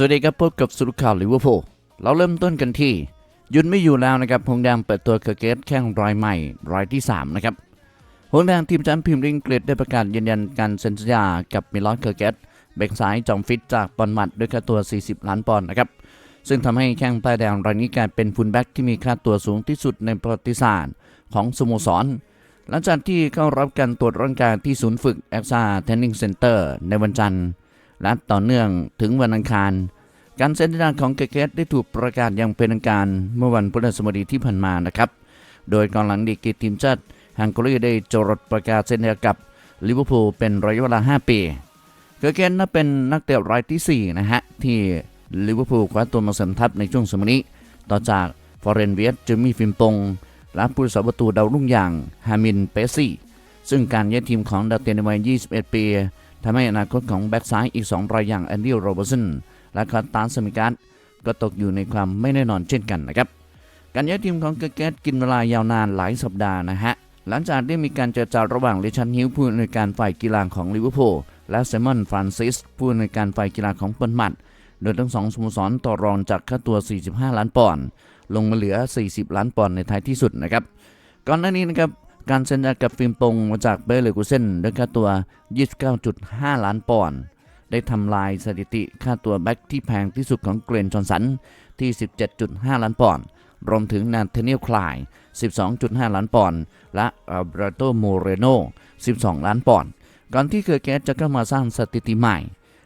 สวัสดีครับพบกับสุดข่าวลิเวอร์พูลเราเริ่มต้นกันที่ ยุนไม่อยู่แล้วนะครับหงแดงเปิดตัวเคอร์เกตแข้งรายใหม่รายที่ 3 นะครับหงแดงทีมแชมป์พรีเมียร์ลีกอังกฤษได้ประกาศยืนยันการเซ็นสัญญากับมิลอนเคอร์เกตแบกซ้ายจอมฟิตจากบอลมัดด้วยค่าตัว 40 ล้านปอนด์นะครับซึ่งทำให้แข้งใต้แดงรายนี้กลายเป็นฟุลแบ็กที่มีค่าตัวสูงที่สุดในประวัติศาสตร์ของสโมสรหลังจากที่เข้ารับการตรวจร่างกายที่ศูนย์ฝึกแอคซ่าเทนนิงเซ็นเตอร์ในวันจันทร์ และต่อเนื่องถึงวันอังคาร การเซ็นสัญญาของเกเกตได้ถูกประกาศอย่างเป็นทางการเมื่อวันพฤหัสบดีที่ผ่านมานะครับ โดยกองหลังดีกีทีมชาติฮังการีได้จรดประกาศเซ็นสัญญากับลิเวอร์พูลเป็นระยะเวลา 5 ปีเกเกตนับเป็นนักเตะรายทีสี่4นะฮะที่ลิเวอร์พูลคว้าตัวมาเสริมทัพในช่วงสมัยนี้ต่อจากฟอร์เรนเวียสเจมี่ฟิมปงและผู้รักษาประตูดาวรุ่งอย่างฮามินเปซี่ซึ่งการย้ายทีมของดาวเตนในวัย 21 ปี ทำให้อนาคตของแบ็กซ้ายอีก2รายอย่างแอนดี้โรเบอร์สันและคาตานสมิการ์ดก็ตกอยู่ในความไม่แน่นอนเช่นกันนะครับ การย้ายทีมของเกเกตกินเวลายาวนานหลายสัปดาห์นะฮะ หลังจากได้มีการเจรจาระหว่างริชันฮิวผู้อำนวยการฝ่ายกีฬาของลิเวอร์พูลและเซมอนฟรานซิสผู้อำนวยการฝ่ายกีฬาของเปิลมัดโดยทั้งสองสโมสรต่อรองจากค่าตัว 45 ล้านปอนด์ลงมาเหลือ 40 ล้านปอนด์ในท้ายที่สุดนะครับ ก่อนหน้านี้นะครับ การเซ็นกับฟิล์มปงมาจากเบลเลกูเซนด้วยค่าตัว 29.5 ล้านปอนด์ได้ทำลายสถิติค่าตัวแบ็กที่แพงที่สุดของเกรนจอนสันที่ 17.5 ล้านปอนด์รวมถึงนาเธเนียลคลาย 12.5 ล้านปอนด์และอัลเบรโตโมเรโน 12 ล้านปอนด์ก่อนที่เกอร์เกตจะเข้ามาสร้างสถิติใหม่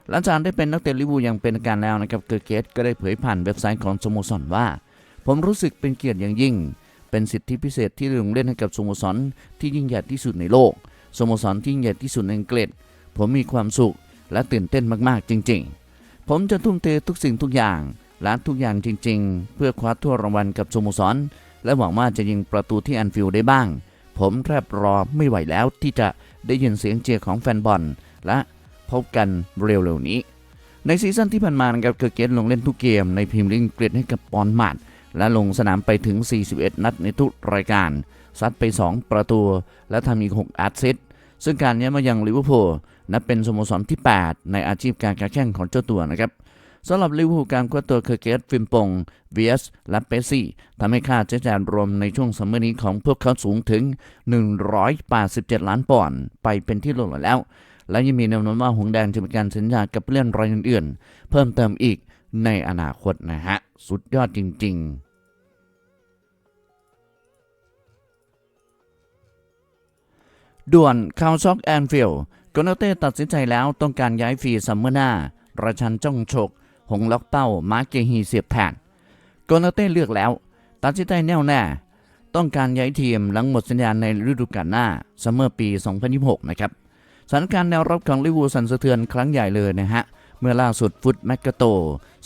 หลังจากได้เป็นนักเตะลิเวอร์พูอย่างเป็นทาการแล้วนะครับเกอร์เกตก็ได้เผยผ่านเว็บไซต์ของสโมสรว่า ผมรู้สึกเป็นเกียรติอย่างยิ่ง เป็นสิทธิพิเศษที่ลงเล่นให้กับสโมสรที่ยิ่งใหญ่ที่สุดในโลกสโมสรที่ยิ่งใหญ่ที่สุดในอังกฤษ ผมมีความสุขและตื่นเต้นมากๆจริง ๆ ผมจะทุ่มเททุกสิ่งทุกอย่างและทุกอย่างจริง ๆ เพื่อคว้าทั่วรางวัลกับสโมสร และหวังว่าจะยิงประตูที่แอนฟิลได้บ้าง ผมแทบรอไม่ไหวแล้วที่จะได้ยินเสียงเชียร์ของแฟนบอลและพบกันเร็วๆนี้ ในซีซั่นที่ผ่านมานะครับเกอร์เกตลงเล่นทุกเกมในพรีเมียร์ลีกอังกฤษให้กับปอนมาด และลงสนามไปถึง 41 นัดในทุกรายการ ซัดไป 2 ประตู และทำอีก6แอสซิสต์ซึ่งการย้ายมายังลิเวอร์พูลนับเป็นสโมสรที่ 8 ในอาชีพการแข่งของเจ้าตัวนะครับสำหรับลิเวอร์พูลการคว้าตัวเคอร์เกตฟิมปงเวียสและเปซี่ทำให้ค่าใช้จ่ายรวมในช่วงซัมเมอร์นี้ของพวกเขาสูงถึง 187 ล้านปอนด์ไปเป็นที่เรียบร้อแล้ว และยังมีแนวโน้มว่าหงแดงจะมีการสัญญากับเล่นรายอื่นๆ เพิ่มเติมอีก ในอนาคตนะฮะ สุดยอดจริง ๆด่วนข่าวช็อกแอนฟิลด์โกนาเต้ตัดสินใจแล้วต้องการย้ายฟรีซัมเมอร์หน้าราชันจ้องฉก หงล็อกเป้า มาร์เกฮีเสียบแทนโกนาเต้เลือกแล้ว ตัดสินใจแน่วแน่ ต้องการย้ายทีมหลังหมดสัญญาในฤดูกาลหน้าซัมเมอร์ปี 2026 นะครับ สถานการณ์แนวรับของลิเวอร์พูลสั่นสะเทือนครั้งใหญ่เลยนะฮะ เมื่อล่าสุดฟุตแมกกาโต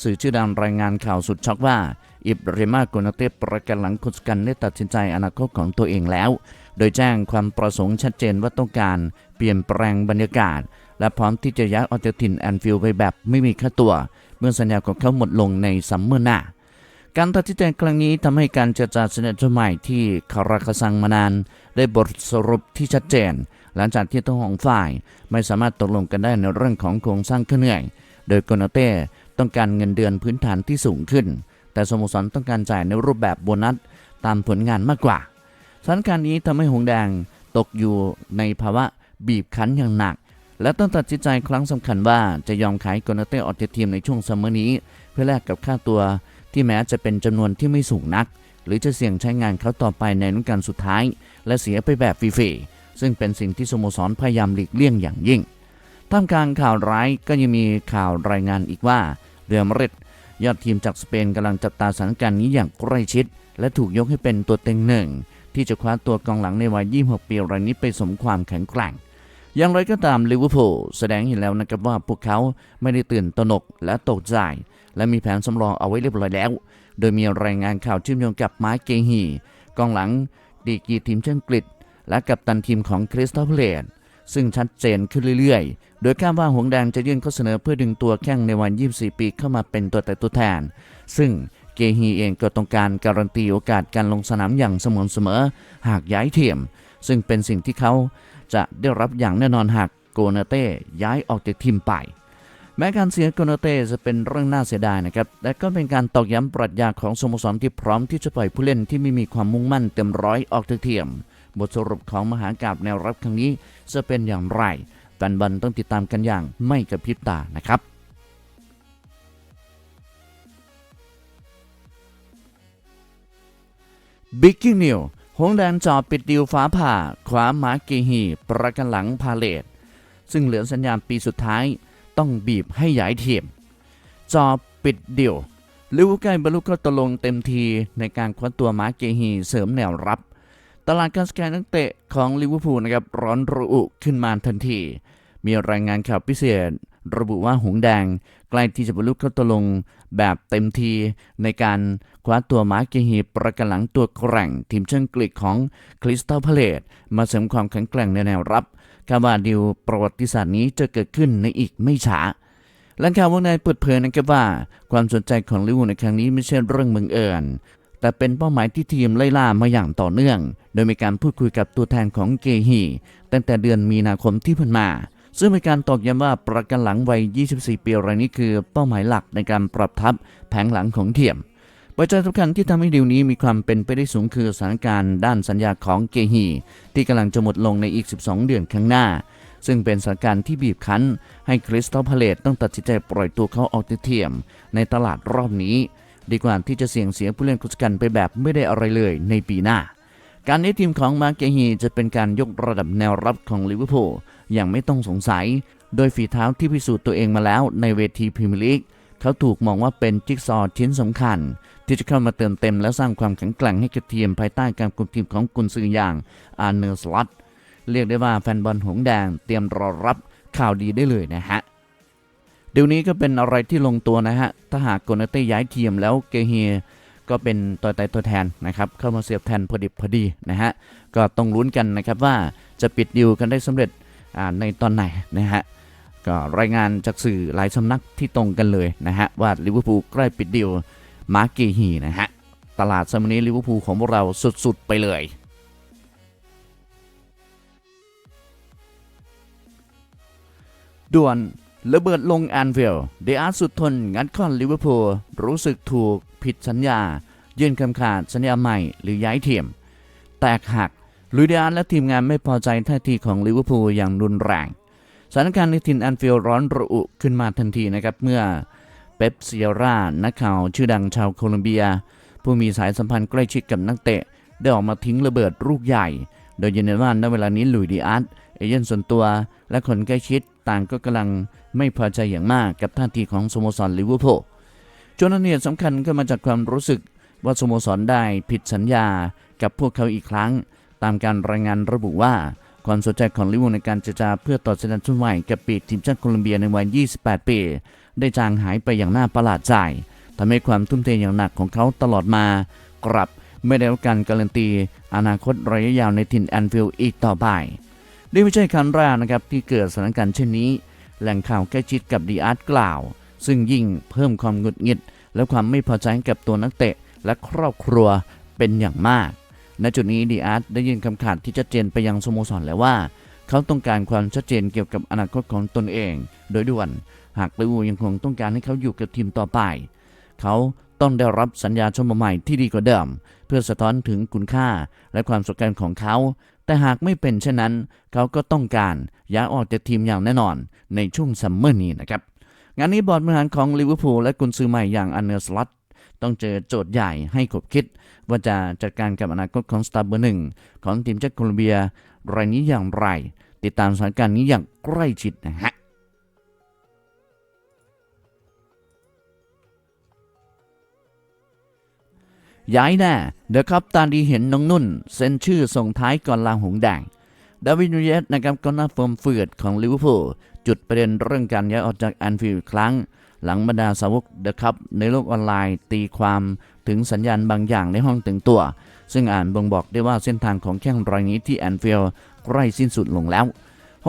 สื่อชื่อดังรายงานข่าวสุดช็อกว่า อิบริมาโกนาเต้ประกันหลังคุสกันได้ตัดสินใจอนาคตของตัวเองแล้ว โดยแจ้งความประสงค์ชัดเจนว่าต้องการเปลี่ยนแปลงบรรยากาศ และพร้อมที่จะย้ายออกจากถิ่นแอนฟิลด์ไปแบบไม่มีค่าตัว เมื่อสัญญาของเขาหมดลงในซัมเมอร์หน้าการตัดสินใจครั้งนี้ทำให้การเจรจาสัญญาใหม่ที่คาราคาซังมานาน ได้บทสรุปที่ชัดเจน หลังจากที่ทั้งสองฝ่าย ไม่สามารถตกลงกันได้ในเรื่องของโครงสร้างค่าเหนื่อย โดยโกนาเต้ต้องการเงินเดือนพื้นฐานที่สูงขึ้น แต่สโมสรต้องการจ่ายในรูปแบบโบนัสตามผลงานมากกว่าสถานการณ์นี้ทำให้หงแดงตกอยู่ในภาวะบีบคั้นอย่างหนัก และต้องตัดสินใจครั้งสำคัญว่าจะยอมขายโกนาเต้ออกจากทีมในช่วงซัมเมอร์นี้ เพื่อแลกกับค่าตัวที่แม้จะเป็นจำนวนที่ไม่สูงนัก หรือจะเสี่ยงใช้งานเขาต่อไปในฤดูกาลสุดท้าย และเสียไปแบบฟรีๆซึ่งเป็นสิ่งที่สโมสรพยายามหลีกเลี่ยงอย่างยิ่ง ท่ามกลางข่าวร้ายก็ยังมีข่าวรายงานอีกว่าเรือมาดริดยอดทีมจากสเปนกำลังจับตาสถานการณ์นี้อย่างใกล้ชิด และถูกยกให้เป็นตัวเต็งหนึ่ง ที่จะคว้าตัวกองหลังในวัย 26 ปีรายนี้ไปสมความแข็งแกร่ง อย่างไรก็ตามลิเวอร์พูลแสดงเห็นแล้วนะครับว่าพวกเขาไม่ได้ตื่นตระหนกและตกใจและมีแผนสำรองเอาไว้เรียบร้อยแล้ว โดยมีรายงานข่าวเชื่อมโยงกับมาร์เกฮีกองหลังดีกีทีมชาติอังกฤษและกัปตันทีมของคริสตัลเพลน ซึ่งชัดเจนขึ้นเรื่อยๆ โดยคาดว่าหงแดงจะยื่นข้อเสนอเพื่อดึงตัวแข้งในวัย24 ปีเข้ามาเป็นตัวแต่ตัวแทน ซึ่งเกฮีเองก็ต้องการการันตีโอกาสการลงสนามอย่างสม่ำเสมอ หากย้ายทีมซึ่งเป็นสิ่งที่เขาจะได้รับอย่างแน่นอนหากโกนาเต้ย้ายออกจากทีมไป แม้การเสียโกนาเต้จะเป็นเรื่องน่าเสียดายนะครับแต่ก็เป็นการตอกย้ำปรัชญาของสโมสรที่พร้อมที่จะปล่อยผู้เล่นที่ไม่มีความมุ่งมั่นเต็มร้อยออกเทีม บทสรุปของมหากาบแนวรับครั้งนี้จะเป็นอย่างไรแฟนบอลต้องติดตามกันอย่างไม่กระพริบตานะครับบิ๊กกิ้งนิวหงแดงจอปิดดิวฟ้าผ่าขวามาเกฮีประกันหลังพาเลตซึ่งเหลือสัญญาณปีสุดท้ายต้องบีบให้ย้ายทีม จอปิดดิวลิวอร์พูลใกบรรลุข้อตกลงเต็มทีในการคว้าตัวมาเกฮีเสริมแนวรับ ตลาดการสแกนนักเตะของลิเวอร์พูลนะครับร้อนระอุขึ้นมาทันที มีรายงานข่าวพิเศษ ระบุว่าหงแดงใกล้ที่จะบรรลุข้อตกลงแบบเต็มทีในการคว้าตัวมาร์เกฮีประกันหลังตัวแกร่ง ทีมเชิงกรีกของคริสตัลพาเลตมาเสริมความแข็งแกร่งในแนวรับคาว่าดิวประวัติศาสตร์นี้จะเกิดขึ้นในอีกไม่ช้าหลังข่าววงในเปิดเผยนะครับว่า ความสนใจของลิเวอร์พูลในครั้งนี้ไม่ใช่เรื่องบังเอิญ แต่เป็นเป้าหมายที่ทีมไล่ล่ามาอย่างต่อเนื่อง โดยมีการพูดคุยกับตัวแทนของเกฮีตั้งแต่เดือนมีนาคมที่ผ่านมา ซึ่งมีการตอกย้ำว่าประกันหลังวัย 24 ปีรายนี้คือเป้าหมายหลักในการปรับทับแผงหลังของทีมปัจจัยสำคัญที่ทำให้ดีลนี้มีความเป็นไปได้สูงคือสถานการณ์ด้านสัญญาของเกฮี ที่กำลังจะหมดลงในอีก 12 เดือนข้างหน้า ซึ่งเป็นสถานการณ์ที่บีบคั้น ให้คริสตัลพาเลตต้องตัดสินใจปล่อยตัวเขาออกจากทีมในตลาดรอบนี้ ดีกว่าที่จะเสี่ยงเสียผู้เล่นคุชกันไปแบบไม่ได้อะไรเลยในปีหน้า การนี้ทีมของมาเกฮีจะเป็นการยกระดับแนวรับของลิเวอร์พูลอย่างไม่ต้องสงสัย โดยฝีเท้าที่พิสูจน์ตัวเองมาแล้วในเวทีพรีเมียร์ลีกเขาถูกมองว่าเป็นจิ๊กซอว์ชิ้นสำคัญ ที่จะเข้ามาเติมเต็มและสร้างความแข็งแกร่งให้กับทีมภายใต้การคุมทีมของกุนซืออย่างอาร์เนอร์สลัตเรียกได้ว่าแฟนบอลหงแดงเตรียมรอรับข่าวดีได้เลยนะฮะ เดี๋ยวนี้ก็เป็นอะไรที่ลงตัวนะฮะ ถ้าหากโกนาเต้ย้ายทีมแล้วเกเฮีก็เป็นตัวตายตัวแทนนะครับเข้ามาเสียบแทนพอดิบพอดีนะฮะ ก็ต้องลุ้นกันนะครับว่าจะปิดดิวกันได้สำเร็จในตอนไหนนะฮะ ก็รายงานจากสื่อหลายสำนักที่ตรงกันเลยนะฮะ ว่าลิเวอร์พูลใกล้ปิดดิวมาร์เกฮีนะฮะ ตลาดสมัยนี้ลิเวอร์พูลของพวกเราสุดๆไปเลยด่วน ระเบิดลงแอนฟิลด์เดอาร์สุดทนงัดข้อนลิเวอร์พูลรู้สึกถูกผิดสัญญา ยื่นคำขาดสัญญาใหม่หรือย้ายทีมแตกหักลุยเดอาร์และทีมงานไม่พอใจท่าทีของลิเวอร์พูลอย่างรุนแรงสถานการณ์ในถิ่นแอนฟิลด์ร้อนระอุขึ้นมาทันทีนะครับเมื่อเป๊ปเซียร่านักข่าวชื่อดังชาวโคลอมเบีย ผู้มีสายสัมพันธ์ใกล้ชิดกับนักเตะ ได้ออกมาทิ้งระเบิดลูกใหญ่ โดยยืนยันว่าณเวลานี้ลุยดีอาร์ตเอเย่นส่วนตัว และคนใกล้ชิด ต่างก็กำลังไม่พอใจอย่างมากกับท่าทีของสโมสรลิเวอร์พูลจนเหตุสำคัญก็มาจากความรู้สึกว่าสโมสรได้ผิดสัญญากับพวกเขาอีกครั้ง ตามการรายงานระบุว่า ความสนใจของลิเวอร์พูลในการเจรจาเพื่อต่อสัญญาชุดใหม่กับปีกทีมชาติโคลอมเบียในวัย 28 ปี ได้จางหายไปอย่างน่าประหลาดใจทำให้ความทุ่มเทอย่างหนักของเขาตลอดมากลับไม่ได้รับการการันตี อนาคตระยะยาวในถิ่นแอนฟิลด์อีกต่อไป นี่ไม่ใช่ครั้งแรกนะครับที่เกิดสถานการณ์เช่นนี้ แหล่งข่าวใกล้ชิดกับดีอาร์ตกล่าว ซึ่งยิ่งเพิ่มความหงุดหงิด และความไม่พอใจกับตัวนักเตะ และครอบครัวเป็นอย่างมาก ณจุดนี้ดีอาร์ตได้ยื่นคำขาดที่ชัดเจนไปยังสโมสรแล้วว่า เขาต้องการความชัดเจนเกี่ยวกับอนาคตของตนเอง โดยด่วน หากลิเวอร์พูลยังคงต้องการให้เขาอยู่กับทีมต่อไป เขาต้องได้รับสัญญาชมใหม่ที่ดีกว่าเดิม เพื่อสะท้อนถึงคุณค่าและความสำคัญของเขา แต่หากไม่เป็นเช่นนั้น เขาก็ต้องการย้ายออกจากทีมอย่างแน่นอนในช่วงซัมเมอร์นี้นะครับ งานนี้บอร์ดบริหารของลิเวอร์พูลและกุนซือใหม่อย่างอันเนอร์สลอตต้องเจอโจทย์ใหญ่ให้ขบคิด ว่าจะจัดการกับอนาคตของสตาร์เบอร์หนึ่งของทีมจากโคลอมเบียรายนี้อย่างไร ติดตามสถานการณ์นี้อย่างใกล้ชิดนะฮะ ย้ายแน่เดอะครับตาดีเห็นน้องนุ่น เซ็นชื่อส่งท้ายก่อนลาหงแดงดาวิดนูเยสนะครับก็น่าฟอร์มเฟือดของลิเวอร์พูลจุดประเด็นเรื่องการย้ายออกจากแอนฟิลด์ครั้ง หลังบรรดาสาวกเดอะคัพในโลกออนไลน์ตีความถึงสัญญาณบางอย่างในห้องแต่งตัว ซึ่งอ่านบ่งบอกได้ว่าเส้นทางของแข้งรายนี้ที่แอนฟิลด์ใกล้สิ้นสุดลงแล้ว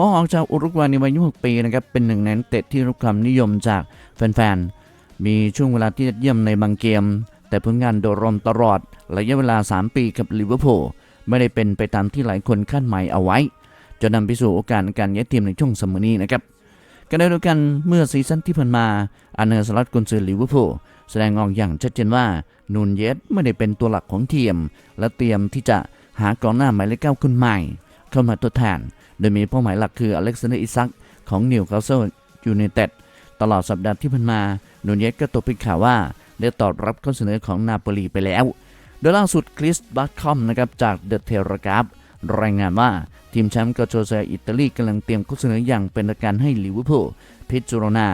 พราะออกจากอุรุกวัยในวัย26ปีนะครับเป็นหนึ่งในเตะที่รับความนิยมจากแฟนๆมีช่วงเวลาที่ยอดเยี่ยมในบางเกม แต่ผลงานโดยรวมตลอดระยะเวลา 3 ปีกับลิเวอร์พูลไม่ได้เป็นไปตามที่หลายคนคาดหมายเอาไว้จนนำไปสู่โอกาสการย้ายทีมในช่วงสมัยนี้นะครับกันเดียวกันเมื่อซีซั่นที่ผ่านมาอาร์เนอร์สล็อตกุนซือลิเวอร์พูลแสดงออกอย่างชัดเจนว่านูนเยสไม่ได้เป็นตัวหลักของทีม และเตรียมที่จะหากองหน้าหมายเลขเก้าคนใหม่ เข้ามาตัวแทน โดยมีเป้าหมายหลักคืออเล็กซานเดอร์อิซักของนิวคาสเซิลยูไนเต็ดตลอดสัปดาห์ที่ผ่านมานูนเยสก็ตกเป็นข่าวว่า ได้ตอบรับข้อเสนอของนาโปลีไปแล้ว โดยล่าสุดคริสบัตคอมนะครับจากเดอะเทเลกราฟรายงานว่าทีมแชมป์กาโจเซอิตาลีกำลังเตรียมข้อเสนออย่างเป็นทางการให้ลิเวอร์พูลพิจารณา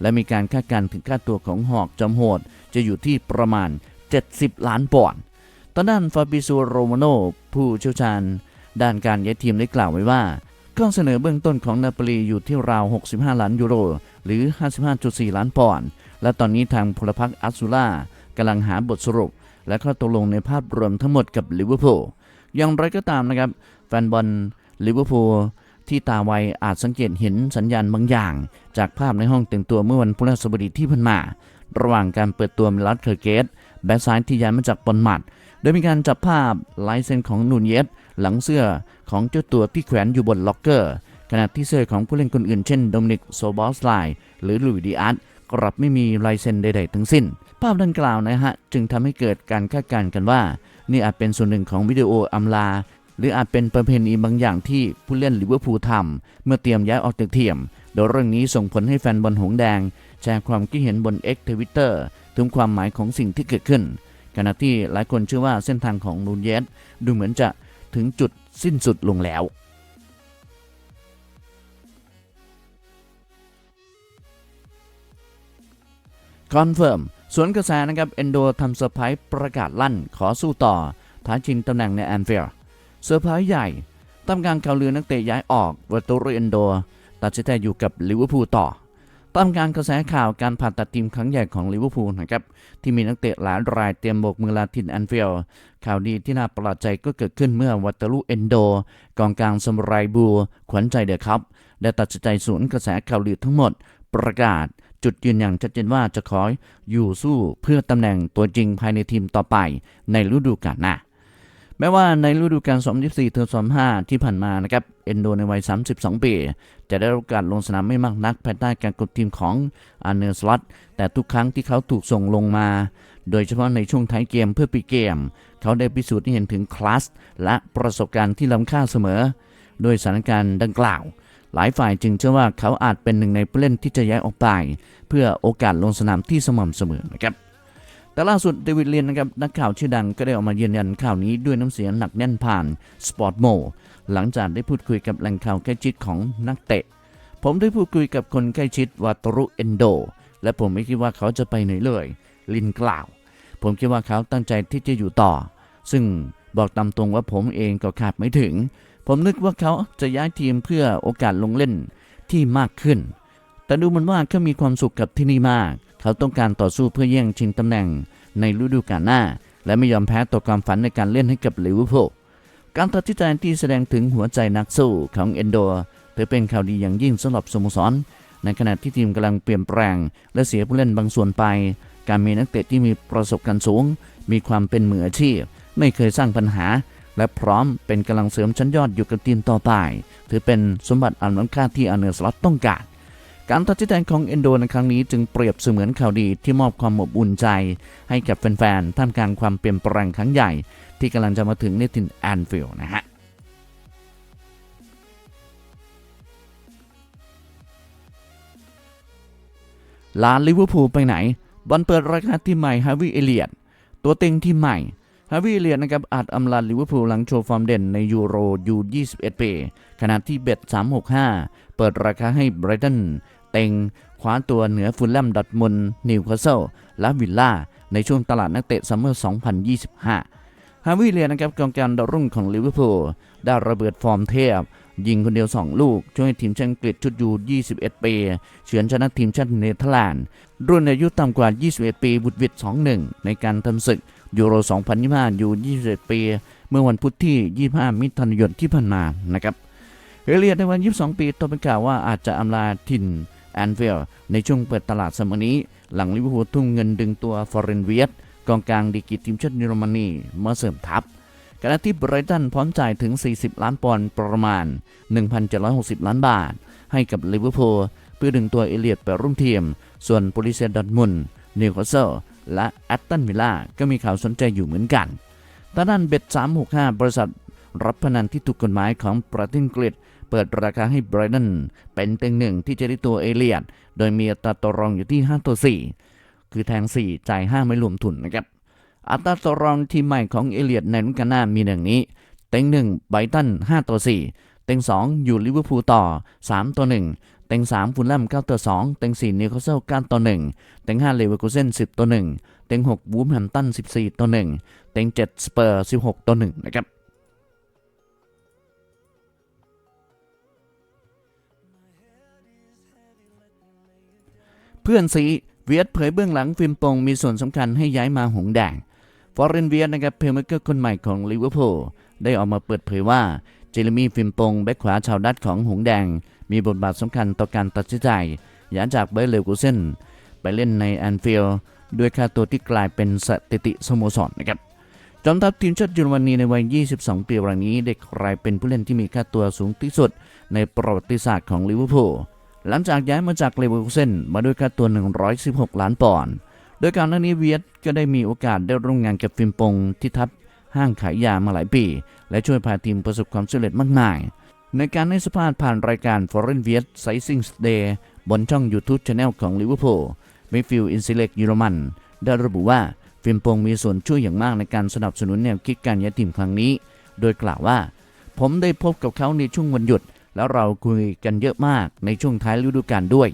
และมีการคาดการณ์ถึงค่าตัวของหอกจอมโหด จะอยู่ที่ประมาณ 70 ล้านปอนด์ตอนด้านฟาบิโซโรมาโนผู้เชี่ยวชาญ ด้านการย้ายทีมได้กล่าวไว้ว่าข้อเสนอเบื้องต้นของนาโปลีอยู่ที่ราว 65 ล้านยูโร หรือ 55.4 ล้านปอนด์ และตอนนี้ทางพลพรรคอัสซูล่ากำลังหาบทสรุป และข้อตกลงในภาพรวมทั้งหมดกับลิเวอร์พูลอย่างไรก็ตามนะครับ แฟนบอลลิเวอร์พูลที่ตาไวอาจสังเกตเห็นสัญญาณบางอย่าง จากภาพในห้องแต่งตัวเมื่อวันพฤหัสบดีที่ผ่านมา ระหว่างการเปิดตัวมิลัสเคอร์เกตแบ็กซ้ายที่ย้ายมาจากบอลหมัด โดยมีการจับภาพลายเซ็นของนูนเยสหลังเสื้อของเจ้าตัวที่แขวนอยู่บนล็อกเกอร์ ขณะที่เสื้อของผู้เล่นคนอื่นเช่นโดมินิกโซบอสไลหรือลุยดิอาร์ กลับไม่มีลายเซ็นใด ๆ ทั้งสิ้น ภาพดังกล่าวนะฮะ จึงทำให้เกิดการคาดการณ์กันว่า นี่อาจเป็นส่วนหนึ่งของวิดีโออำลา หรืออาจเป็นประเพณีบางอย่างที่ผู้เล่นลิเวอร์พูลทำเมื่อเตรียมย้ายออกจากทีมโดยเรื่องนี้ส่งผลให้แฟนบอลหงแดง แชร์ความคิดเห็นบน X Twitter ถึงความหมายของสิ่งที่เกิดขึ้นขณะที่หลายคนเชื่อว่าเส้นทางของนูนเยสดูเหมือนจะถึงจุดสิ้นสุดลงแล้ว คอนเฟิร์มสวนกระแสนะครับเอนโดทำเซอร์ไพรส์ประกาศลั่นขอสู้ต่อ ท้าชิงตำแหน่งในแอนฟิลด์เซอร์ไพรส์ใหญ่ตามการข่าวลือนักเตะย้ายออกวัตโตรเอนโดตัดสินใจอยู่กับลิเวอร์พูลต่อตามการกระแสข่าวการผ่าตัดทีมครั้งใหญ่ของลิเวอร์พูลนะครับที่มีนักเตะหลายรายเตรียมโบกมือลาทินแอนฟิลด์ข่าวดีที่น่าประหลาดใจก็เกิดขึ้นเมื่อวัตเตอรูเอนโดกองกลางสมรายบู ขวัญใจเดอะครับ ได้ตัดสินใจสวนกระแสข่าวลือทั้งหมด ประกาศ จุดยืนอย่างชัดเจนว่าจะขออยู่สู้เพื่อตำแหน่งตัวจริงภายในทีมต่อไปในฤดูกาลหน้าแม้ว่าในฤดูกาล 2024 ถึง 25 ที่ผ่านมานะครับ เอนโดในวัย 32 ปี จะได้รับโอกาสลงสนามไม่มากนักภายใต้การกดทีมของอาร์เนอร์สล็อตแต่ทุกครั้งที่เขาถูกส่งลงมา โดยเฉพาะในช่วงท้ายเกมเพื่อปิดเกม เขาได้พิสูจน์ให้เห็นถึงคลาสและประสบการณ์ที่ล้ำค่าเสมอ โดยสถานการณ์ดังกล่าว หลายฝ่ายจึงเชื่อว่าเขาอาจเป็นหนึ่งในผู้เล่นที่จะย้ายออกไป เพื่อโอกาสลงสนามที่สม่ำเสมอนะครับแต่ล่าสุดเดวิดเลียนนะครับนักข่าวชื่อดังก็ได้ออกมายืนยันข่าวนี้ด้วยน้ำเสียงหนักแน่นผ่านสปอร์ตโมหลังจากได้พูดคุยกับแหล่งข่าวใกล้ชิดของนักเตะ ผมได้พูดคุยกับคนใกล้ชิดวาตรุเอนโด และผมไม่คิดว่าเขาจะไปไหนเลย ลินกล่าว ผมคิดว่าเขาตั้งใจที่จะอยู่ต่อ ซึ่งบอกตามตรงว่าผมเองก็คาดไม่ถึง ผมนึกว่าเขาจะย้ายทีมเพื่อโอกาสลงเล่นที่มากขึ้น แต่ดูเหมือนว่าเขามีความสุขกับที่นี่มาก เขาต้องการต่อสู้เพื่อแย่งชิงตำแหน่งในฤดูกาลหน้า และไม่ยอมแพ้ต่อความฝันในการเล่นให้กับลิเวอร์พูลการตัดสินใจที่แสดงถึงหัวใจนักสู้ของเอนโดถือเป็นข่าวดีอย่างยิ่งสำหรับสโมสร ในขณะที่ทีมกำลังเปลี่ยนแปลง และเสียผู้เล่นบางส่วนไป การมีนักเตะที่มีประสบการณ์สูง มีความเป็นมืออาชีพ ไม่เคยสร้างปัญหา และพร้อมเป็นกำลังเสริมชั้นยอดอยู่กับทีมต่อไป ถือเป็นสมบัติอันล้ำค่าที่อาเนอร์สล็อตต้องการการตัดสินใจของเอนโดในครั้งนี้จึงเปรียบเสมือนข่าวดีที่มอบความอบอุ่นใจ ให้กับแฟนๆ ท่ามกลางความเปลี่ยนแปลงครั้งใหญ่ ที่กำลังจะมาถึงในถิ่นแอนฟิลด์นะฮะลานลิเวอร์พูลไปไหน บอลเปิดรายกาที่ใหม่ฮาวิเอเลียตตัวเต็งที่ใหม่ ฮาวิเอเลียตนะครับอาจอำลาลิเวอร์พูลหลังโชว์ฟอร์มเด่นในยูโรยู21ปีขณะที่เบ็ด365 เปิดราคาให้ไบรตันเต็งคว้าตัวเหนือฟุลแลมดอทมุนนิวคาสเซิลและวิลล่า ในช่วงตลาดนักเตะซัมเมอร์ 2025 ฮาวิเลียนนะครับกองกลางดาวรุ่งของลิเวอร์พูลได้ระเบิดฟอร์มเทพยิงคนเดียว 2 ลูก ช่วยทีมชาติอังกฤษชุดยู 21 ปีเฉือนชนะทีมชาติเนเธอร์แลนด์ รุ่นอายุต่ำกว่า 21 ปีบุดวิด 2-1 ในการทำศึก ยูโร 2025ยู21 ปี เมื่อวันพุธที่ 25 มิถุนายนที่ผ่านมานะครับเฮเลียในวัน 22 ปีตัวเป็นกล่าวว่าอาจจะอำลาถิ่นแอนฟิลในช่วงเปิดตลาดสมัยนี้ หลังลิเวอร์พูลทุ่มเงินดึงตัวฟอร์เรนเวียตกองกลางดีกีทีมชาติเยอรมนีมาเสริมทัพขณะที่ไบรตันพร้อมจ่ายถึง 40 ล้านปอนด์ประมาณ 1,760 ล้านบาท ให้กับลิเวอร์พูลเพื่อดึงตัวเอเลียดไปร่วมทีม ส่วนโปลิเซียดอร์ทมุนนิวคาสเซิล และแอตตันวิลล่าก็มีข่าวสนใจอยู่เหมือนกันตอนนั้นเบ็ด365 บริษัทรับพนันที่ถูกกฎหมายของประเทศอังกฤษ เปิดราคาให้ไบรตันเป็นเต็งหนึ่งที่จะได้ตัวเอเลียด โดยมีอัตราต่อรองอยู่ที่ 5ต่อ4คือแทง 4 จ่าย 5 ไม่รวมทุนนะครับ อัตราต่อรองทีมใหม่ของเอเลียดในรุ่นกาหน้ามีดังนี้ เต็ง1ไบรตัน 5ต่อ4เต็ง 2 อยู่ลิเวอร์พูลต่อ 3ต่อ1 เต็ง3ฟูลแลม9ต่อ2เต็ง4นิวคาสเซิล9ต่อ1เต็ง5เลเวอร์คูเซน10ต่อ1เต็ง6วูฟแฮมตัน14ต่อ1เต็ง7สเปอร์16ต่อ1นะครับเพื่อนซีเวียดเผยเบื้องหลังฟิล์มปงมีส่วนสำคัญให้ย้ายมาหงแดงฟอร์เรนเวียดนะครับเพลย์เมคเกอร์คนใหม่ของลิเวอร์พูลได้ออกมาเปิดเผยว่าเจเรมีฟิล์มปงแบ็คขวาชาวดัตของหงแดง มีบทบาทสำคัญต่อการตัดสินใจย้ายจากเบอร์เลวกูเซนไปเล่นในแอนฟิลด์ด้วยค่าตัวที่กลายเป็นสถิติสโมสรนะครับจอมทัพทีมชาติเยอรมนีในวัย 22 ปีรายนี้ได้กลายเป็นผู้เล่นที่มีค่าตัวสูงที่สุด ในประวัติศาสตร์ของลิเวอร์พูลหลังจากย้ายมาจากเลเวอร์คูเซนมาด้วยค่าตัว 116 ล้านปอนด์โดยการหน้านี้เวียดก็ได้มีโอกาสได้ร่วมงานกับฟิล์มปงที่ทับห้างขายยามาหลายปี และช่วยพาทีมประสบความสำเร็จมากมาย ในการให้สัมภาษณ์ผ่านรายการ Foreign Viet Sizing Day บนช่อง YouTube Channel ของลิเวอร์พูลมิฟิลอินซิเล็กเยอรมันได้ระบุว่าฟิล์มปงมีส่วนช่วยอย่างมากในการสนับสนุนแนวคิดการย้ายทีมครั้งนี้ โดยกล่าวว่า ผมได้พบกับเขาในช่วงวันหยุด แล้วเราคุยกันเยอะมากในช่วงท้ายฤดูกาลด้วย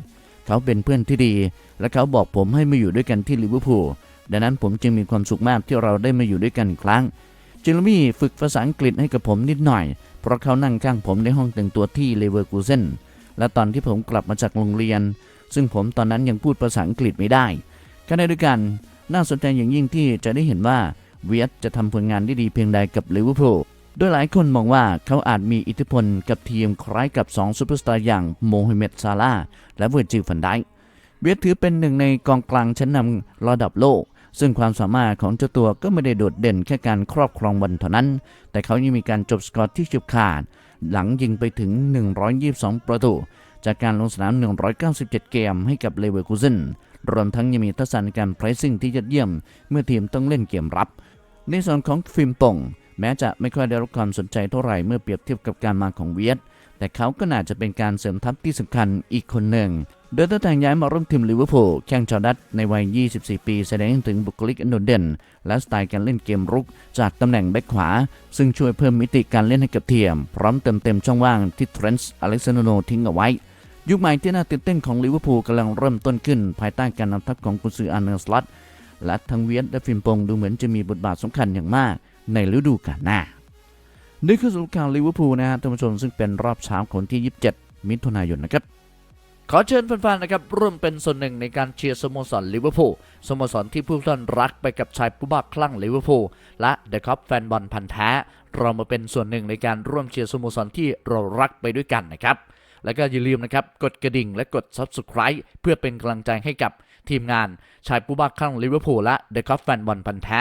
เขาเป็นเพื่อนที่ดี และเขาบอกผมให้มาอยู่ด้วยกันที่ลิเวอร์พูลดังนั้นผมจึงมีความสุขมากที่เราได้มาอยู่ด้วยกันอีกครั้งเจอร์มี่ฝึกภาษาอังกฤษให้กับผมนิดหน่อย เพราะเขานั่งข้างผมในห้องแต่งตัวที่เลเวอร์กูเซนและตอนที่ผมกลับมาจากโรงเรียน ซึ่งผมตอนนั้นยังพูดภาษาอังกฤษไม่ได้ขณะเดียวกันน่าสนใจอย่างยิ่งที่จะได้เห็นว่าเวียดจะทำผลงานได้ดีเพียงใดกับลิเวอร์พูลโดยหลายคนมองว่าเขาอาจมีอิทธิพลกับทีมคล้ายกับ2ซูเปอร์สตาร์อย่างโมฮัมเหม็ดซาลาและเวอร์จิลฟันไดเวียดถือเป็นหนึ่งในกองกลางชั้นนำระดับโลก ซึ่งความสามารถของเจ้าตัวก็ไม่ได้โดดเด่นแค่การครอบครองบอลเท่านั้น แต่เขายังมีการจบสกอร์ที่ฉียบขาด หลังยิงไปถึง 122 ประตู จากการลงสนาม 197 เกมให้กับเลเวอร์คูเซนรวมทั้งยังมีทักษะในการเพรสซิ่งที่ยอดเยี่ยม เมื่อทีมต้องเล่นเกมรับ ในส่วนของฟิล์มปงแม้จะไม่ค่อยได้รับความสนใจเท่าไหร่เมื่อเปรียบเทียบกับการมาของเวียด แต่เขาก็น่าจะเป็นการเสริมทัพที่สำคัญอีกคนหนึ่ง โดยตั้งแต่ย้ายมาร่วมทีมลิเวอร์พูลแข่งชาวดัตในวัย 24 ปี แสดงถึงบุคลิกอันโดดเด่น และสไตล์การเล่นเกมรุกจากตำแหน่งแบ็คขวา ซึ่งช่วยเพิ่มมิติการเล่นให้กับทีม พร้อมเติมเต็มช่องว่างที่เทรนส์อเล็กซานโนทิ้งเอาไว้ยุคใหม่ที่น่าตื่นเต้นของลิเวอร์พูลกำลังเริ่มต้นขึ้น ภายใต้การนำทัพของกุนซืออาร์เนสล็อตและทั้งเวียดและฟิล์มปงดูเหมือนจะมีบทบาทสำคัญอย่างมากในฤดูกาลหน้า นี่คือสรุปข่าวลิเวอร์พูลนะฮะท่านผู้ชมซึ่งเป็นรอบเช้าของที่ 27 มิถุนายนนะครับขอเชิญแฟนๆนะครับร่วมเป็นส่วนหนึ่งในการเชียร์สโมสรลิเวอร์พูลสโมสรที่ผู้ท่านรักไปกับชายผู้บ้าคลั่งลิเวอร์พูลและเดอะคัพแฟนบอลพันธ์แท้ เรามาเป็นส่วนหนึ่งในการร่วมเชียร์สโมสรที่เรารักไปด้วยกันนะครับ แล้วก็อย่าลืมนะครับกดกระดิ่งและกด Subscribe เพื่อเป็นกำลังใจให้กับทีมงานชายผู้บ้าคลั่งลิเวอร์พูลและเดอะคัพแฟนบอลพันธ์แท้